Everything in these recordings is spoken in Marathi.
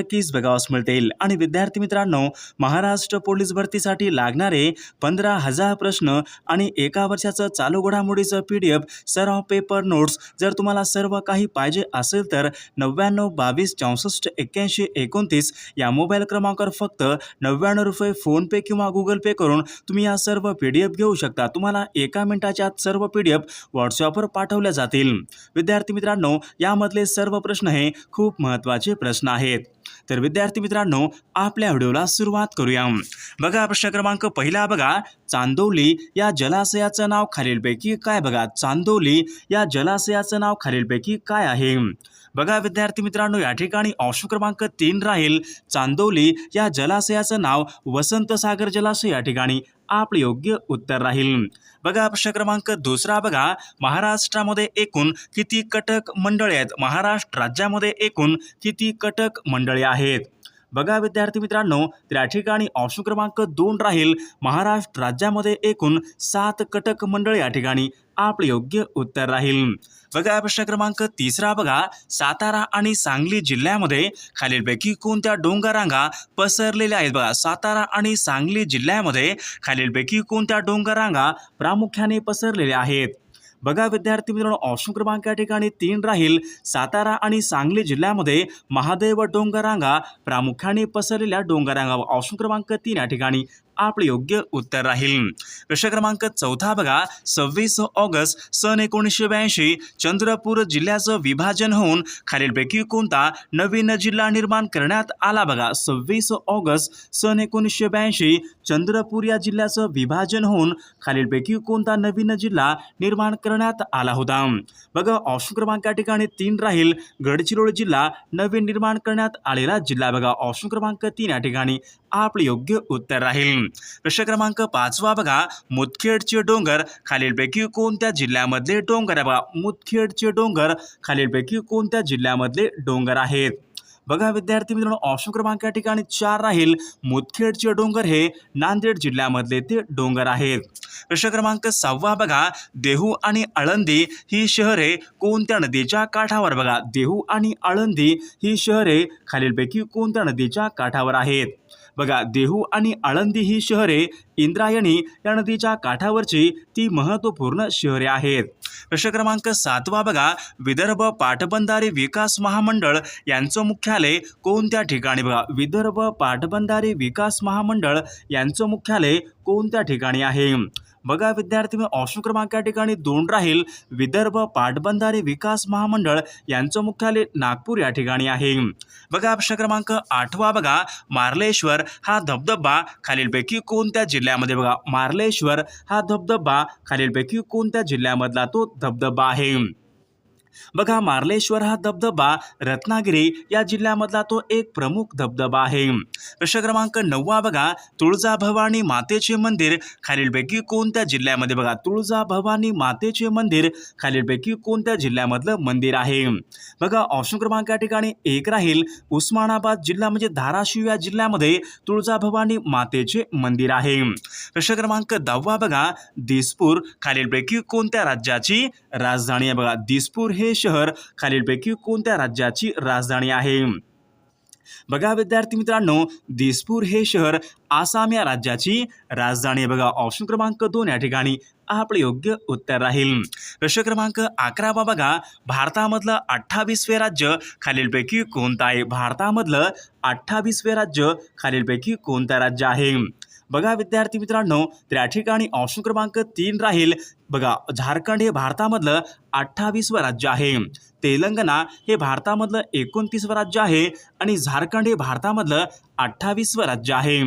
नक्कीच बघावास मिळतील. आणि विद्यार्थी मित्रांनो महाराष्ट्र पोलीस भरतीसाठी लागणारे पंधरा हजार प्रश्न आणि एका वर्षाचं चालू घडामोडीचं पी डी एफ सर्व पेपर नोट्स जर तुम्हाला सर्व काही पाहिजे असेल तर नव्याण्णव बावीस चौसष्ट एक्क्याऐंशी एकोणतीस या मोबाईल क्रमांकावर फक्त नव्याण्णव रुपये फोनपे किंवा गुगल पे करून तुम्ही या सर्व पी डी एफ घेऊ शकता. तुम्हाला एका मिनिटाच्या आत सर्व पी डी एफ व्हॉट्सअपवर पाठवल्या जातील. विद्यार्थी मित्रांनो यामधले सर्व प्रश्न हे खूप महत्त्वाचे प्रश्न आहेत. तर विद्यार्थी मित्रांनो आपल्या व्हिडिओला सुरुवात करूया. बघा प्रश्न क्रमांक पहिला बघा. चांदोली या जलाशयाचं नाव खालीलपैकी काय बघा? चांदोली या जलाशयाचं नाव खालीलपैकी काय आहे? बघा विद्यार्थी मित्रांनो या ठिकाणी ऑप्शन क्रमांक तीन राहील. चांदोली या जलाशयाचं नाव वसंतसागर जलाशय या ठिकाणी आपलं योग्य उत्तर राहील. बघा प्रश्न क्रमांक दुसरा बघा. महाराष्ट्रामध्ये एकूण किती कटक मंडळे आहेत? महाराष्ट्र राज्यामध्ये एकूण किती कटक मंडळे आहेत? बघा विद्यार्थी मित्रांनो तर या ठिकाणी ऑप्शन क्रमांक दोन राहील. महाराष्ट्र राज्यामध्ये एकूण सात कटक मंडळ या ठिकाणी आपलं योग्य उत्तर राहील. बघा प्रश्न क्रमांक तिसरा बघा. सातारा आणि सांगली जिल्ह्यामध्ये खालीलपैकी कोणत्या डोंगरांगा पसरलेल्या आहेत? बघा सातारा आणि सांगली जिल्ह्यामध्ये खालीलपैकी कोणत्या डोंगरांगा प्रामुख्याने पसरलेल्या आहेत? बघा विद्यार्थी मित्रांनो ऑप्शन क्रमांक या ठिकाणी तीन राहील. सातारा आणि सांगली जिल्ह्यामध्ये महादेव डोंगररांगा प्रामुख्याने पसरलेल्या डोंगररांगा ऑप्शन क्रमांक तीन या ठिकाणी. आपलं योग्य उत्तर राहील. प्रश्न क्रमांक चौथा बघा. सव्वीस ऑगस्ट सन एकोणीसशे ब्याऐंशी चंद्रपूर जिल्ह्याचं विभाजन होऊन खालीलपैकी कोणता नवीन जिल्हा निर्माण करण्यात आला बघा. सव्वीस ऑगस्ट सन एकोणीसशे ब्याऐंशी चंद्रपूर या जिल्ह्याचं विभाजन होऊन खालीलपैकी कोणता नवीन जिल्हा निर्माण करण्यात आला होता. बघा ऑप्शन क्रमांक या ठिकाणी तीन राहील. गडचिरोली जिल्हा नवीन निर्माण करण्यात आलेला जिल्हा बघा. ऑप्शन क्रमांक तीन या ठिकाणी. आपलं योग्य उत्तर राहील. प्रश्न क्रमांक पाचवा बघा. मुदखेडचे डोंगर खालीलपैकी कोणत्या जिल्ह्यामधले डोंगर आहे बघा? मुदखेडचे डोंगर खालीलपैकी कोणत्या जिल्ह्यामधले डोंगर आहेत? बघा विद्यार्थी मित्रांनो ऑप्शन क्रमांक या ठिकाणी चार राहील. मुदखेडचे डोंगर हे नांदेड जिल्ह्यामधले ते डोंगर आहेत. प्रश्न क्रमांक सहावा बघा. देहू आणि आळंदी ही शहरे कोणत्या नदीच्या काठावर बघा? देहू आणि आळंदी ही शहरे खालीलपैकी कोणत्या नदीच्या काठावर आहेत? बघा देहू आणि आळंदी ही शहरे इंद्रायणी या नदीच्या काठावरची ती महत्त्वपूर्ण शहरे आहेत. प्रश्न क्रमांक सातवा बघा विदर्भ पाटबंधारे विकास महामंडळ यांचं मुख्यालय कोणत्या ठिकाणी बघा? विदर्भ पाटबंधारे विकास महामंडळ यांचं मुख्यालय कोणत्या ठिकाणी आहे? बघा विद्यार्थी मी ऑप्शन क्रमांक या ठिकाणी दोन राहील. विदर्भ पाटबंधारे विकास महामंडळ यांचं मुख्यालय नागपूर या ठिकाणी आहे. बघा प्रश्न क्रमांक आठवा बघा. मार्लेश्वर हा धबधबा खालीलपैकी कोणत्या जिल्ह्यामध्ये बघा? मार्लेश्वर हा धबधबा खालीलपैकी कोणत्या जिल्ह्यामधला तो धबधबा आहे? बघा मार्लेश्वर हा धबधबा रत्नागिरी या जिल्ह्यामधला तो एक प्रमुख धबधबा आहे. प्रश्न क्रमांक नववा बघा तुळजाभवानी मातेचे मंदिर. खालीलपैकी कोणत्या जिल्ह्यामध्ये बघा तुळजाभवानी मातेचे मंदिर खालीलपैकी कोणत्या जिल्ह्यामधलं मंदिर आहे? बघा ऑप्शन क्रमांक या ठिकाणी एक राहील. उस्मानाबाद जिल्हा म्हणजे धाराशिव या जिल्ह्यामध्ये तुळजाभवानी मातेचे मंदिर आहे. प्रश्न क्रमांक दहावा बघा दिसपूर. खालीलपैकी कोणत्या राज्याची राजधानी आहे? बघा दिसपूर हे शहर खालीलपैकी कोणत्या राज्याची राजधानी आहे? बघा विद्यार्थी मित्रांनो दिसपूर हे शहर आसाम या राज्याची राजधानी आहे. बघा ऑप्शन क्रमांक दोन या ठिकाणी आपलं योग्य उत्तर राहील. प्रश्न क्रमांक अकरावा बघा भारतामधलं अठ्ठावीसवे राज्य खालीलपैकी कोणतं आहे? भारतामधलं अठ्ठावीसवे राज्य खालीलपैकी कोणतं राज्य आहे? बघा विद्यार्थी मित्रांनो त्या ठिकाणी ऑप्शन क्रमांक तीन राहील. बघा झारखंड हे भारतामधलं अठ्ठावीसवं राज्य आहे. तेलंगणा हे भारतामधलं एकोणतीसवं राज्य आहे आणि झारखंड हे भारतामधलं अठ्ठावीसवं राज्य आहे.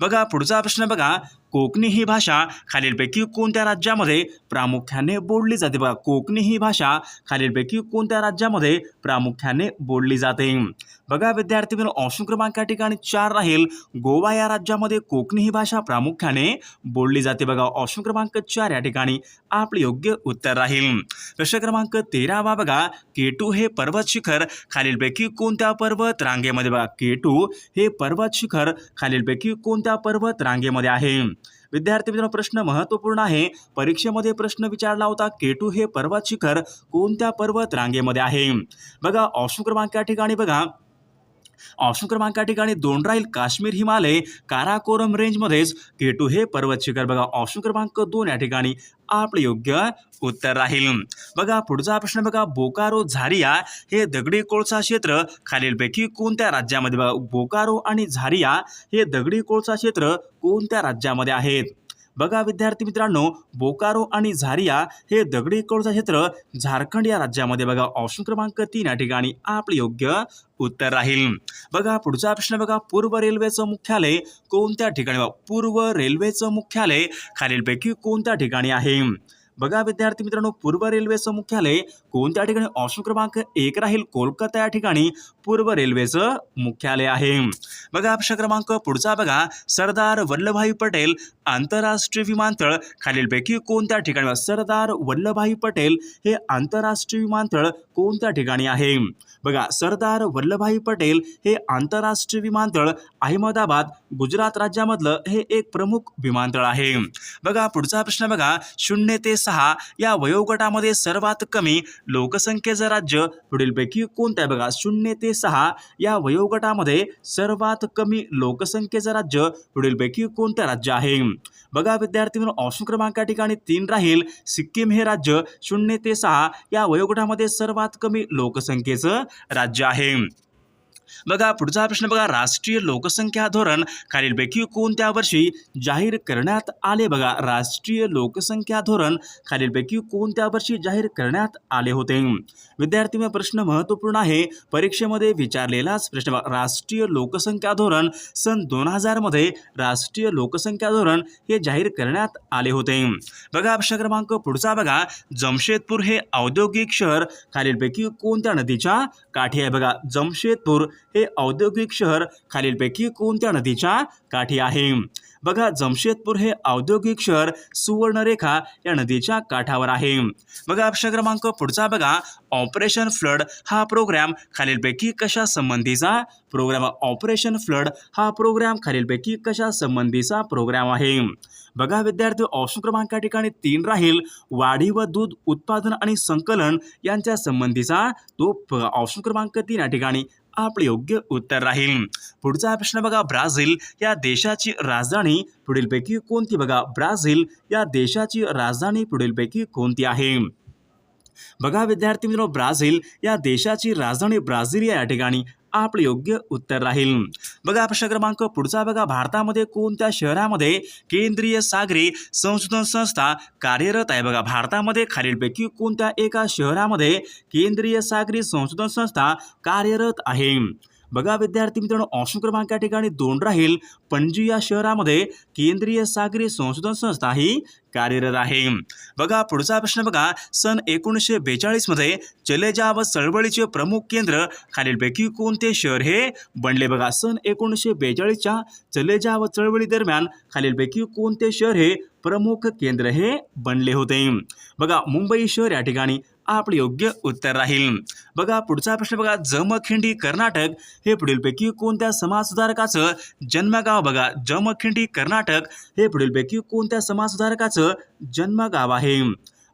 बघा पुढचा प्रश्न बघा. कोकणी ही भाषा खालीलपैकी कोणत्या राज्यामध्ये प्रामुख्याने बोलली जाते? बघा कोकणी ही भाषा खालीलपैकी कोणत्या राज्यामध्ये प्रामुख्याने बोलली जाते? बघा विद्यार्थी मित्रांनो ऑप्शन क्रमांक या ठिकाणी चार राहील. गोवा या राज्यामध्ये कोकणी ही भाषा प्रामुख्याने बोलली जाते बघा. ऑप्शन क्रमांक चार या ठिकाणी आपले योग्य उत्तर राहील. प्रश्न क्रमांक तेरावा बघा. केटू हे पर्वत शिखर खालीलपैकी कोणत्या पर्वत रांगेमध्ये बघा. केटू हे पर्वत शिखर खालीलपैकी कोणत्या पर्वत रांगेमध्ये आहे? विद्यार्थी मित्रांनो प्रश्न महत्त्वपूर्ण आहे. परीक्षेमध्ये प्रश्न विचारला होता केटू हे पर्वत शिखर कोणत्या पर्वत रांगेमध्ये आहे? बघा ऑप्शन क्रमांक या ठिकाणी बघा. ऑप्शन क्रमांक या ठिकाणी दोन राहील काश्मीर हिमालय काराकोरम रेंजमध्येच. केटू हे पर्वत शिखर बघा ऑप्शन क्रमांक दोन या ठिकाणी. आपलं योग्य उत्तर राहील. बघा पुढचा प्रश्न बघा बोकारो झारिया हे दगडी कोळसा क्षेत्र. खालीलपैकी कोणत्या राज्यामध्ये बघा बोकारो आणि झारिया हे दगडी कोळसा क्षेत्र कोणत्या राज्यामध्ये आहेत? बघा विद्यार्थी मित्रांनो बोकारो आणि झारिया हे दगडी कोळसा क्षेत्र झारखंड या राज्यामध्ये बघा. ऑप्शन क्रमांक तीन या ठिकाणी आपले योग्य उत्तर राहील. बघा पुढचा प्रश्न बघा. पूर्व रेल्वेचं मुख्यालय कोणत्या ठिकाणी? बघा पूर्व रेल्वेचं मुख्यालय खालीलपैकी कोणत्या ठिकाणी आहे? बघा विद्यार्थी मित्रांनो पूर्व रेल्वेचं मुख्यालय कोणत्या ठिकाणी? ऑप्शन क्रमांक एक राहील. कोलकाता या ठिकाणी पूर्व रेल्वेचं मुख्यालय आहे. बघा प्रश्न क्रमांक पुढचा बघा. सरदार वल्लभभाई पटेल आंतरराष्ट्रीय विमानतळ खालीलपैकी कोणत्या ठिकाणी? सरदार वल्लभभाई पटेल हे आंतरराष्ट्रीय विमानतळ कोणत्या ठिकाणी आहे? बघा सरदार वल्लभभाई पटेल हे आंतरराष्ट्रीय विमानतळ अहमदाबाद गुजरात राज्यामधलं हे एक प्रमुख विमानतळ आहे. बघा पुढचा प्रश्न बघा. शून्य ते सहा या वयोगटामध्ये सर्वात कमी लोकसंख्येचं राज्य पुढीलपैकी कोणतं आहे? बघा शून्य ते सहा या वयोगटामध्ये सर्वात कमी लोकसंख्येचं राज्य पुढीलपैकी कोणतं राज्य आहे? बघा विद्यार्थी म्हणून ऑप्शन क्रमांक या ठिकाणी तीन राहील. सिक्कीम हे राज्य शून्य ते सहा या वयोगटामध्ये सर्वात कमी लोकसंख्येचं राज्य आहे. बघा पुढचा प्रश्न बघा. राष्ट्रीय लोकसंख्या धोरण खालीलपैकी कोणत्या वर्षी जाहीर करण्यात आले. बघा राष्ट्रीय लोकसंख्या धोरण खालीलपैकी कोणत्या वर्षी जाहीर करण्यात आले होते. विद्यार्थी मग प्रश्न महत्त्वपूर्ण आहे. परीक्षेमध्ये विचारलेलाच प्रश्न बघा. राष्ट्रीय लोकसंख्या धोरण सन दोन हजारमध्ये राष्ट्रीय लोकसंख्या धोरण हे जाहीर करण्यात आले होते. बघा प्रश्न क्रमांक पुढचा बघा. जमशेदपूर हे औद्योगिक शहर खालीलपैकी कोणत्या नदीच्या काठी आहे. बघा जमशेदपूर हे औद्योगिक शहर खालीलपैकी कोणत्या नदीच्या काठी आहे? बघा जमशेदपूर हे औद्योगिक शहर सुवर्णरेखा या नदीच्या काठावर आहे. बघा प्रश्न क्रमांक पुढचा बघा. ऑपरेशन फ्लड हा प्रोग्राम खालीलपैकी कशा संबंधीचा प्रोग्राम? ऑपरेशन फ्लड हा प्रोग्राम खालीलपैकी कशा संबंधीचा प्रोग्राम आहे? बघा विद्यार्थी ऑप्शन क्रमांक या ठिकाणी तीन राहील. वाढी व दूध उत्पादन आणि संकलन यांच्या संबंधीचा तो ऑप्शन क्रमांक तीन या ठिकाणी आपले योग्य उत्तर राहील. पुढचा प्रश्न बघा ब्राझील या देशाची राजधानी पुढीलपैकी कोणती? बघा ब्राझील या देशाची राजधानी पुढीलपैकी कोणती आहे? बघा विद्यार्थी मित्रांनो ब्राझील या देशाची राजधानी ब्राझील या ठिकाणी आपले योग्य उत्तर राहील. बघा प्रश्न क्रमांक पुढचा बघा. भारतामध्ये कोणत्या शहरामध्ये केंद्रीय सागरी संशोधन संस्था कार्यरत आहे? बघा भारतामध्ये खालीलपैकी कोणत्या एका शहरामध्ये केंद्रीय सागरी संशोधन संस्था कार्यरत आहे? बघा विद्यार्थी मित्रांनो ऑप्शन क्रमांक या ठिकाणी दोन राहील. पणजी या शहरामध्ये केंद्रीय सागरी संशोधन संस्था ही कार्यरत आहे. बघा पुढचा प्रश्न बघा. सन एकोणीसशे बेचाळीसमध्ये चलेजा व चळवळीचे प्रमुख केंद्र खालीलपैकी कोणते शहर हे बनले? बघा सन एकोणीसशे बेचाळीसच्या चलेजा व चळवळी दरम्यान खालीलपैकी कोणते शहर हे प्रमुख केंद्र हे बनले होते? बघा मुंबई शहर या ठिकाणी आपले योग्य उत्तर राहील. बघा पुढचा प्रश्न बघा. जमखिंडी कर्नाटक हे पुढीलपैकी कोणत्या समाजसुधारकाचं जन्मगाव बघा. जमखिंडी कर्नाटक हे पुढीलपैकी कोणत्या समाजसुधारकाचं जन्मगाव आहे?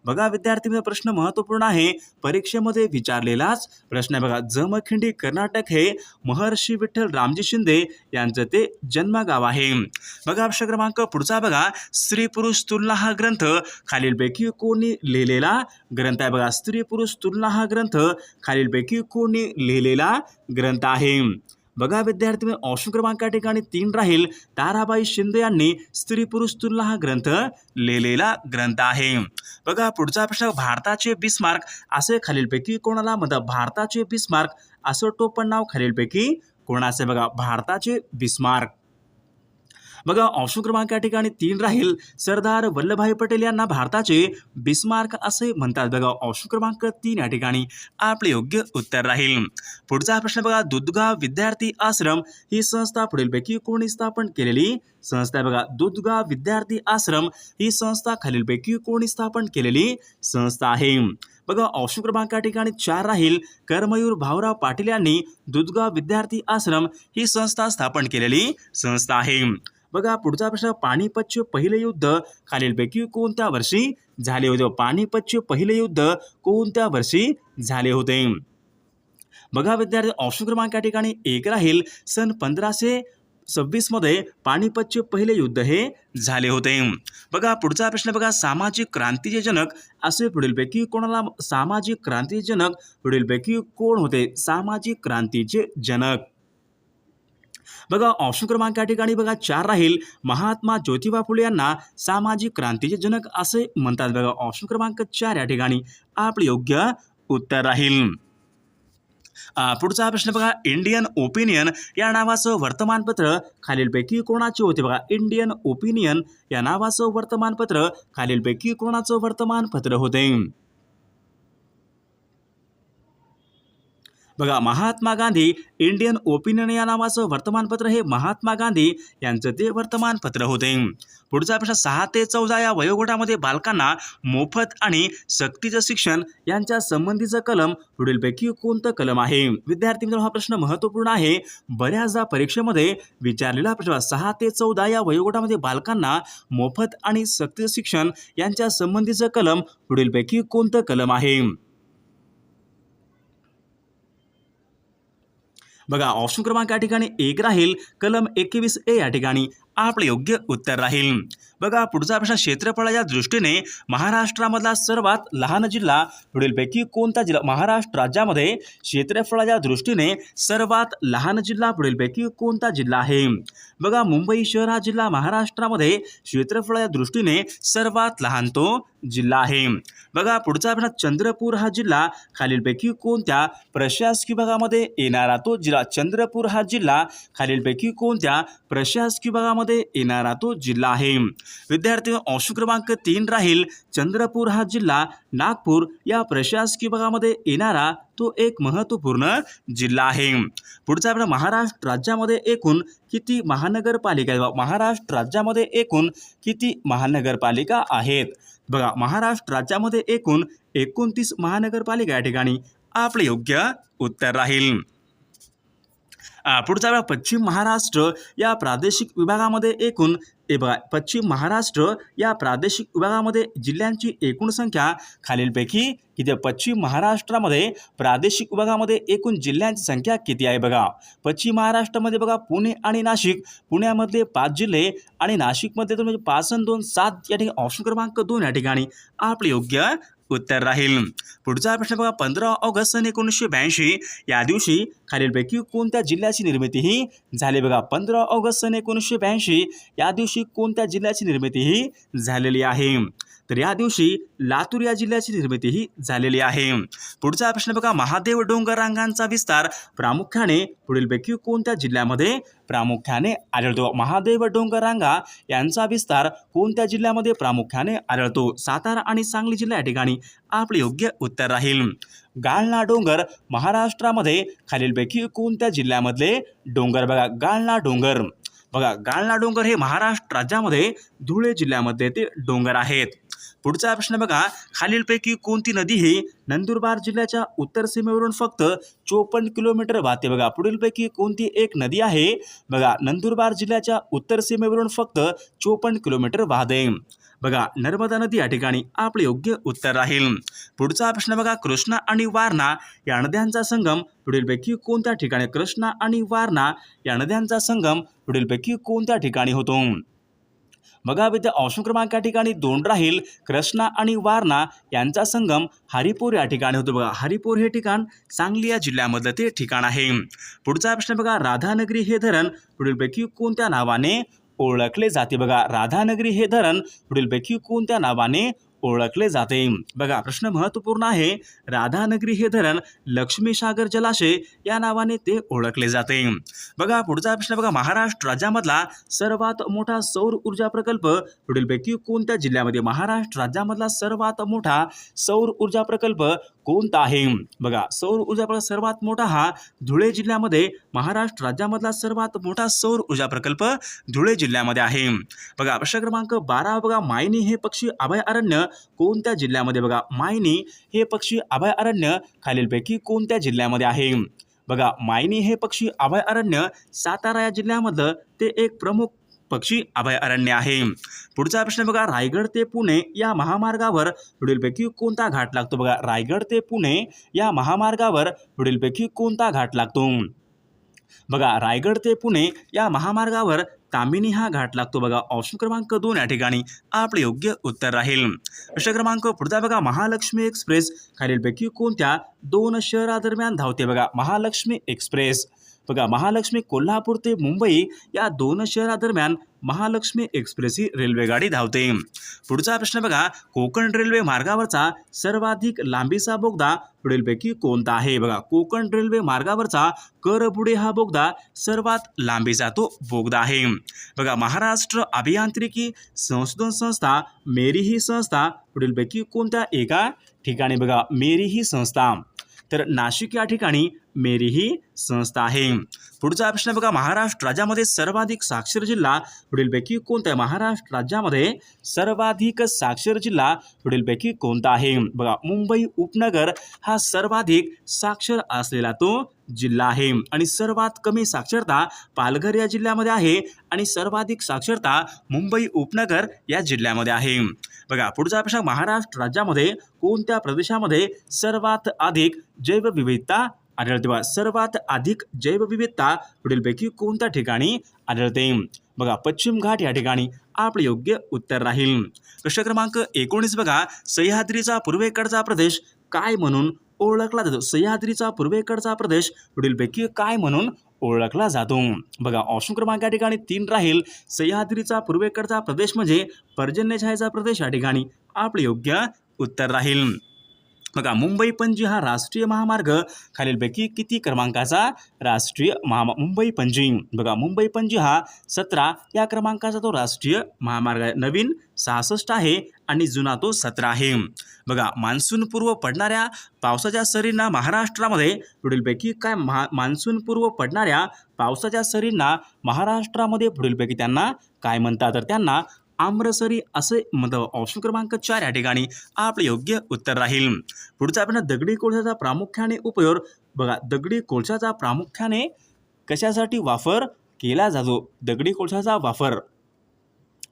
बघा विद्यार्थी मित्र, प्रश्न महत्त्वपूर्ण आहे. परीक्षेमध्ये विचारलेलाच प्रश्न आहे. बघा जमखिंडी कर्नाटक हे महर्षी विठ्ठल रामजी शिंदे यांचं ते जन्मगाव आहे. बघा प्रश्न क्रमांक पुढचा बघा. स्त्री पुरुष तुलना हा ग्रंथ खालीलपैकी कोणी लिहिलेला ग्रंथ आहे. बघा स्त्री पुरुष तुलना हा ग्रंथ खालीलपैकी कोणी लिहिलेला ग्रंथ आहे. बघा विद्यार्थी मी ऑप्शन ठिकाणी तीन राहील. ताराबाई शिंदे यांनी स्त्री पुरुष तुल्ला हा ग्रंथ लिहिलेला ग्रंथ आहे. बघा पुढचा प्रश्न भारताचे बिस्मार्क असे खालीलपैकी कोणाला म्हणतात भारताचे बिस्मार्क असं टोपण नाव खालीलपैकी कोणाचे बघा भारताचे बिस्मार्क. बघा ऑप्शन क्रमांक या ठिकाणी तीन राहील. सरदार वल्लभभाई पटेल यांना भारताचे बिस्मार्क असे म्हणतात. बघा ऑप्शन क्रमांक तीन या ठिकाणी आपले योग्य उत्तर राहील. पुढचा प्रश्न बघा दुधगाव विद्यार्थी आश्रम ही संस्था पुढीलपैकी कोणी स्थापन केलेली? संस्था आहे बघा दुधगाव विद्यार्थी आश्रम ही संस्था खालीलपैकी कोणी स्थापन केलेली? संस्था आहे. बघा ऑप्शन क्रमांक या ठिकाणी चार राहील. करमयूर भाऊराव पाटील यांनी दुधगाव विद्यार्थी आश्रम ही संस्था स्थापन केलेली संस्था आहे. बघा पुढचा प्रश्न पानिपतचे पहिले युद्ध खालीलपैकी कोणत्या वर्षी झाले होते? पानिपतचे पहिले युद्ध कोणत्या वर्षी झाले होते? बघा विद्यार्थी ऑप्शन क्रमांक या ठिकाणी एक राहील. सन पंधराशे सव्वीसमध्ये पानिपतचे पहिले युद्ध हे झाले होते. बघा पुढचा प्रश्न बघा सामाजिक क्रांतीचे जनक असे पुढीलपैकी कोणाला सामाजिक क्रांतीचे जनक पुढीलपैकी कोण होते? सामाजिक क्रांतीचे जनक. बघा ऑप्शन क्रमांक या ठिकाणी बघा चार राहील. महात्मा ज्योतिबा फुले यांना सामाजिक क्रांतीचे जनक असे म्हणतात बघा. ऑप्शन क्रमांक चार या ठिकाणी आपले योग्य उत्तर राहील. पुढचा प्रश्न बघा इंडियन ओपिनियन या नावाचं वर्तमानपत्र खालीलपैकी कोणाचे होते बघा? इंडियन ओपिनियन या नावाचं वर्तमानपत्र खालीलपैकी कोणाचं वर्तमानपत्र होते? बघा महात्मा गांधी इंडियन ओपिनियन या नावाचं वर्तमानपत्र हे महात्मा गांधी यांचं ते वर्तमानपत्र होते. पुढचा प्रश्न सहा ते चौदा या वयोगटामध्ये बालकांना मोफत आणि सक्तीचं शिक्षण यांच्या संबंधीचं कलम पुढीलपैकी कोणतं कलम आहे? विद्यार्थी मित्रांनो हा प्रश्न महत्त्वपूर्ण आहे. बऱ्याचदा परीक्षेमध्ये विचारलेला प्रश्न सहा ते चौदा या वयोगटामध्ये बालकांना मोफत आणि सक्तीचं शिक्षण यांच्या संबंधीचं कलम पुढीलपैकी कोणतं कलम आहे? बघा ऑप्शन क्रमांक या ठिकाणी एक राहील कलम एकवीस ए या ठिकाणी आपले योग्य उत्तर राहील. बघा पुढचा प्रश्न क्षेत्रफळाच्या दृष्टीने महाराष्ट्रामधला सर्वात लहान जिल्हा पुढीलपैकी कोणता जिल्हा? महाराष्ट्र राज्यामध्ये क्षेत्रफळाच्या दृष्टीने सर्वात लहान जिल्हा पुढीलपैकी कोणता जिल्हा आहे? बघा मुंबई शहर हा जिल्हा महाराष्ट्रामध्ये क्षेत्रफळाच्या दृष्टीने सर्वात लहान तो जिल्हा आहे. बघा पुढचा आपला चंद्रपूर हा जिल्हा खालीलपैकी कोणत्या प्रशासकीय विभागामध्ये येणारा? तो जिल्हा चंद्रपूर हा जिल्हा खालीलपैकी कोणत्या प्रशासकीय विभागामध्ये येणारा तो जिल्हा आहे? विद्यार्थी ऑप्शन क्रमांक तीन राहील. चंद्रपूर हा जिल्हा नागपूर या प्रशासकीय विभागामध्ये येणारा तो एक महत्त्वपूर्ण जिल्हा आहे. पुढचा आपला महाराष्ट्र राज्यामध्ये एकूण किती महानगरपालिका महाराष्ट्र राज्यामध्ये एकूण किती महानगरपालिका आहेत? बघा महाराष्ट्र राज्यामध्ये एकूण एकोणतीस महानगरपालिका या ठिकाणी आपले योग्य उत्तर राहील. पुढचा वेळा पश्चिम महाराष्ट्र या प्रादेशिक विभागामध्ये एकूण हे पश्चिम महाराष्ट्र या प्रादेशिक विभागामध्ये जिल्ह्यांची एकूण संख्या खालीलपैकी किती पश्चिम महाराष्ट्रामध्ये प्रादेशिक विभागामध्ये एकूण जिल्ह्यांची संख्या किती आहे बघा? पश्चिम महाराष्ट्रामध्ये बघा पुणे आणि नाशिक. पुण्यामधले पाच जिल्हे आणि नाशिकमध्ये तर म्हणजे पाच आणि दोन सात या ठिकाणी ऑप्शन क्रमांक दोन या ठिकाणी. आपले योग्य उत्तर राहील. पुढचा प्रश्न बघा पंधरा ऑगस्ट सन एकोणीसशे ब्याऐंशी या दिवशी खालीलपैकी कोणत्या जिल्ह्याची निर्मिती ही झाली बघा? पंधरा ऑगस्ट सन एकोणीसशे ब्याऐंशी या दिवशी कोणत्या जिल्ह्याची निर्मिती ही झालेली आहे? तर या दिवशी लातूर या जिल्ह्याची निर्मिती ही झालेली आहे. पुढचा प्रश्न बघा महादेव डोंगररांगांचा विस्तार प्रामुख्याने पुढीलपैकी कोणत्या जिल्ह्यामध्ये प्रामुख्याने आढळतो? महादेव डोंगर रांगा यांचा विस्तार कोणत्या जिल्ह्यामध्ये प्रामुख्याने आढळतो? सातारा आणि सांगली जिल्हा या ठिकाणी आपले योग्य उत्तर राहील. गाळणा डोंगर महाराष्ट्रामध्ये खालीलपैकी कोणत्या जिल्ह्यामधले डोंगर बघा गाळणा डोंगर. बघा गाळणा डोंगर हे महाराष्ट्र राज्यामध्ये धुळे जिल्ह्यामध्ये ते डोंगर आहेत. पुढचा प्रश्न बघा. खालीलपैकी कोणती नदी ही नंदुरबार जिल्ह्याच्या उत्तर सीमेवरून फक्त चोपन्न किलोमीटर वाहते? बघा पुढीलपैकी कोणती एक नदी आहे? बघा नंदुरबार जिल्ह्याच्या उत्तर सीमेवरून फक्त चोपन्न किलोमीटर वाहते. बघा नर्मदा नदी या ठिकाणी आपले योग्य उत्तर राहील. पुढचा प्रश्न बघा कृष्णा आणि वारणा या नद्यांचा संगम पुढीलपैकी कोणत्या ठिकाणी? कृष्णा आणि वारणा या नद्यांचा संगम पुढीलपैकी कोणत्या ठिकाणी होतो? बघा विद्या ऑप्शन क्रमांक या ठिकाणी दोन राहील. कृष्णा आणि वारणा यांचा संगम हरिपूर या ठिकाणी होतो बघा. हरिपूर हे ठिकाण सांगली या जिल्ह्यामधलं ते ठिकाण आहे. पुढचा प्रश्न बघा राधानगरी हे धरण पुढीलपैकी कोणत्या नावाने ओळखले जाते बघा. राधानगरी हे धरण पुढीलपैकी कोणत्या नावाने ओळखले जाते. बघा प्रश्न महत्त्वपूर्ण आहे. राधानगरी हे धरण लक्ष्मीसागर जलाशय या नावाने ते ओळखले जाते. बघा पुढचा प्रश्न बघा. महाराष्ट्र राज्यामधला सर्वात मोठा सौर ऊर्जा प्रकल्प पुढीलपैकी कोणत्या जिल्ह्यामध्ये? महाराष्ट्र राज्यामधला सर्वात मोठा सौर ऊर्जा प्रकल्प कोणता आहे? बघा सौर ऊर्जा प्रकल्प सर्वात मोठा हा धुळे जिल्ह्यामध्ये. महाराष्ट्र राज्यामधला सर्वात मोठा सौर ऊर्जा प्रकल्प धुळे जिल्ह्यामध्ये आहे. बघा प्रश्न क्रमांक बारा बघा. मायनी हे पक्षी अभयारण्य कोणत्या जिल्ह्यामध्ये? बघा मायनी हे पक्षी अभयारण्य खालीलपैकी कोणत्या जिल्ह्यामध्ये आहे? बघा मायनी हे पक्षी अभयारण्य सातारा या जिल्ह्यामधलं ते एक प्रमुख पक्षी अभयारण्य आहे. पुढचा प्रश्न बघा रायगड ते पुणे या महामार्गावर पुढीलपैकी कोणता घाट लागतो? बघा रायगड ते पुणे या महामार्गावर पुढीलपैकी कोणता घाट लागतो? बघा रायगड ते पुणे या महामार्गावर कामिनी हा घाट लागतो बघा. ऑप्शन क्रमांक दोन या ठिकाणी. आपले योग्य उत्तर राहील. प्रश्न क्रमांक पुढचा बघा. महालक्ष्मी एक्सप्रेस. खालीलपैकी कोणत्या दोन शहरादरम्यान धावते बघा. महालक्ष्मी एक्सप्रेस. बघा महालक्ष्मी कोल्हापूर ते मुंबई या दोन शहरादरम्यान महालक्ष्मी एक्सप्रेस ही रेल्वेगाडी धावते. पुढचा प्रश्न बघा कोकण रेल्वे मार्गावरचा सर्वाधिक लांबीचा बोगदा पुढीलपैकी कोणता आहे? बघा कोकण रेल्वे मार्गावरचा करबुडे हा बोगदा सर्वात लांबीचा तो बोगदा आहे. बघा महाराष्ट्र अभियांत्रिकी संशोधन संस्था मेरी ही संस्था पुढीलपैकी कोणत्या एका ठिकाणी? बघा मेरी ही संस्था. तर नाशिक या ठिकाणी मेरी ही संस्था आहे. पुढचा प्रश्न बघा महाराष्ट्र राज्यामध्ये सर्वाधिक साक्षर जिल्हा पुढीलपैकी कोणता आहे? महाराष्ट्र राज्यामध्ये सर्वाधिक साक्षर जिल्हा पुढीलपैकी कोणता आहे? बघा मुंबई उपनगर हा सर्वाधिक साक्षर असलेला तो जिल्हा आहे. आणि सर्वात कमी साक्षरता पालघर या जिल्ह्यामध्ये आहे आणि सर्वाधिक साक्षरता मुंबई उपनगर या जिल्ह्यामध्ये आहे. बघा पुढचा प्रश्न महाराष्ट्र राज्यामध्ये कोणत्या प्रदेशामध्ये सर्वात अधिक जैवविविधता आढळते बघा. सर्वात अधिक जैवविविधता पुढीलपैकी कोणत्या ठिकाणी आढळते? बघा पश्चिम घाट या ठिकाणी आपले योग्य उत्तर राहील. प्रश्न क्रमांक एकोणीस बघा. सह्याद्रीचा पूर्वेकडचा प्रदेश काय म्हणून ओळखला जातो? सह्याद्रीचा पूर्वेकडचा प्रदेश पुढीलपैकी काय म्हणून ओळखला जातो? बघा ऑप्शन क्रमांक या ठिकाणी तीन राहील. सह्याद्रीचा पूर्वेकडचा प्रदेश म्हणजे पर्जन्यछायाचा प्रदेश या ठिकाणी आपले योग्य उत्तर राहील. बघा मुंबई पणजी हा राष्ट्रीय महामार्ग खालीलपैकी किती क्रमांकाचा राष्ट्रीय महामा मुंबई पणजी बघा मुंबई पणजी हा सतरा या क्रमांकाचा तो राष्ट्रीय महामार्ग आहे. नवीन सहासष्ट आहे आणि जुना तो सतरा आहे. बघा मान्सूनपूर्व पडणाऱ्या पावसाच्या सरींना महाराष्ट्रामध्ये पुढीलपैकी काय महा मान्सूनपूर्व पडणाऱ्या पावसाच्या सरींना महाराष्ट्रामध्ये पुढीलपैकी त्यांना काय म्हणतात? तर त्यांना आम्रसरी असे मतलब ऑप्शन क्रमांक चार या ठिकाणी आपले योग्य उत्तर राहील. पुढचा आपण दगडी कोळशाचा प्रामुख्याने उपयोग बघा दगडी कोळशाचा प्रामुख्याने कशासाठी वापर केला जातो? दगडी कोळशाचा वापर.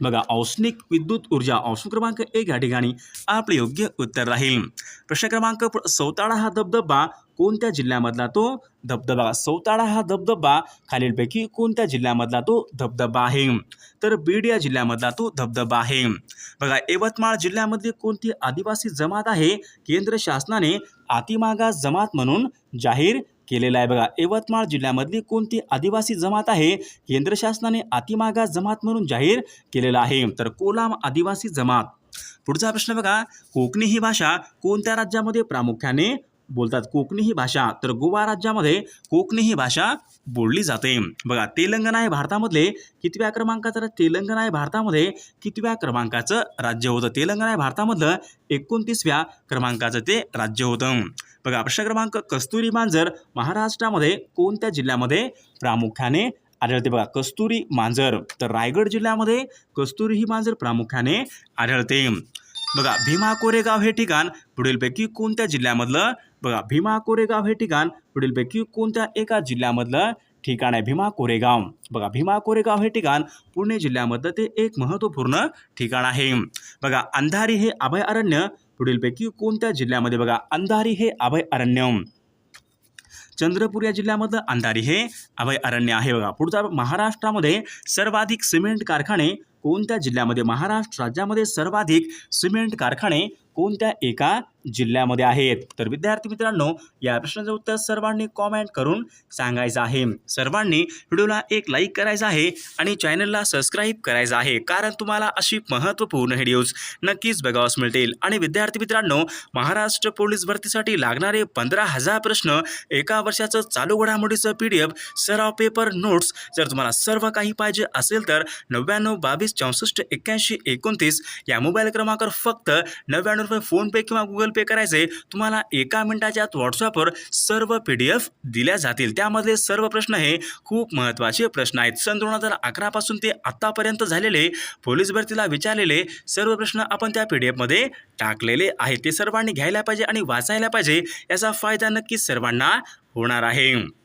बघा औष्णिक विद्युत ऊर्जा औष्ण क्रमांक एक या ठिकाणी आपले योग्य उत्तर राहील. प्रश्न क्रमांक सौताळा हा धबधबा कोणत्या जिल्ह्यामधला तो धबधबा? सौताळा हा धबधबा खालीलपैकी कोणत्या जिल्ह्यामधला तो धबधबा आहे? तर बीड या जिल्ह्यामधला तो धबधबा आहे. बघा यवतमाळ जिल्ह्यामध्ये कोणती आदिवासी जमात आहे? केंद्र शासनाने अतिमागास जमात म्हणून जाहीर केलेला आहे. बघा यवतमाळ जिल्ह्यामधली कोणती आदिवासी जमात आहे? केंद्र शासनाने अतिमागास जमात म्हणून जाहीर केलेला आहे. तर कोलाम आदिवासी जमात. पुढचा प्रश्न बघा कोकणी ही भाषा कोणत्या राज्यामध्ये प्रामुख्याने बोलतात कोकणी ही भाषा. तर गोवा राज्यामध्ये कोकणी ही भाषा बोलली जाते. बघा तेलंगणा हे भारतामधले कितव्या क्रमांकाचं तेलंगणा हे भारतामध्ये कितव्या क्रमांकाचं राज्य होतं? तेलंगणा हे भारतामधलं एकोणतीसव्या क्रमांकाचं ते राज्य होतं. बघा प्रश्न क्रमांक कस्तुरी मांजर महाराष्ट्रामध्ये कोणत्या जिल्ह्यामध्ये प्रामुख्याने आढळते? बघा कस्तुरी मांजर. तर रायगड जिल्ह्यामध्ये कस्तुरी ही मांजर प्रामुख्याने आढळते. बघा भीमा कोरेगाव हे ठिकाण पुढीलपैकी कोणत्या जिल्ह्यामधलं बघा भीमा कोरेगाव हे ठिकाण पुढीलपैकी कोणत्या एका जिल्ह्यामधलं ठिकाण आहे? भीमा कोरेगाव. बघा भीमा कोरेगाव हे ठिकाण पुणे जिल्ह्यामधलं ते एक महत्त्वपूर्ण ठिकाण आहे. बघा अंधारी हे अभयारण्य पुढीलपैकी कोणत्या जिल्ह्यामध्ये? बघा अंधारी हे अभयारण्य चंद्रपूर या जिल्ह्यामधलं अंधारी हे अभयारण्य आहे. बघा पुढचा महाराष्ट्रामध्ये सर्वाधिक सिमेंट कारखाने कोणत्या जिल्ह्यामध्ये? महाराष्ट्र राज्यामध्ये सर्वाधिक सिमेंट कारखाने कोणत्या एका जिल्ह्यामध्ये आहेत? तर विद्यार्थी मित्रांनो या प्रश्नाचं उत्तर सर्वांनी कॉमेंट करून सांगायचं आहे. सर्वांनी व्हिडिओला एक लाईक करायचं आहे आणि चॅनलला सबस्क्राईब करायचं आहे. कारण तुम्हाला अशी महत्त्वपूर्ण व्हिडिओज नक्कीच बघावस मिळतील. आणि विद्यार्थी मित्रांनो महाराष्ट्र पोलीस भरतीसाठी लागणारे पंधरा हजार प्रश्न एका वर्षाचं चालू घडामोडीचं पी डी एफ सराव पेपर नोट्स जर तुम्हाला सर्व काही पाहिजे असेल तर नव्याण्णव बावीस चौसष्ट एक्क्याऐंशी एकोणतीस या मोबाईल क्रमांकावर फक्त नव्याण्णव रुपये फोनपे किंवा गुगल पे करायचे तुम्हाला एका मिनिटाच्या आत व्हॉट्सअपवर सर्व पी डी एफ दिल्या जातील. त्यामधले सर्व प्रश्न हे खूप महत्त्वाचे प्रश्न आहेत. सन दोन हजार अकरापासून ते आत्तापर्यंत झालेले पोलीस भरतीला विचारलेले सर्व प्रश्न आपण त्या पी डी एफमध्ये टाकलेले आहेत. ते सर्वांनी घ्यायला पाहिजे आणि वाचायला पाहिजे याचा फायदा नक्कीच सर्वांना होणार आहे.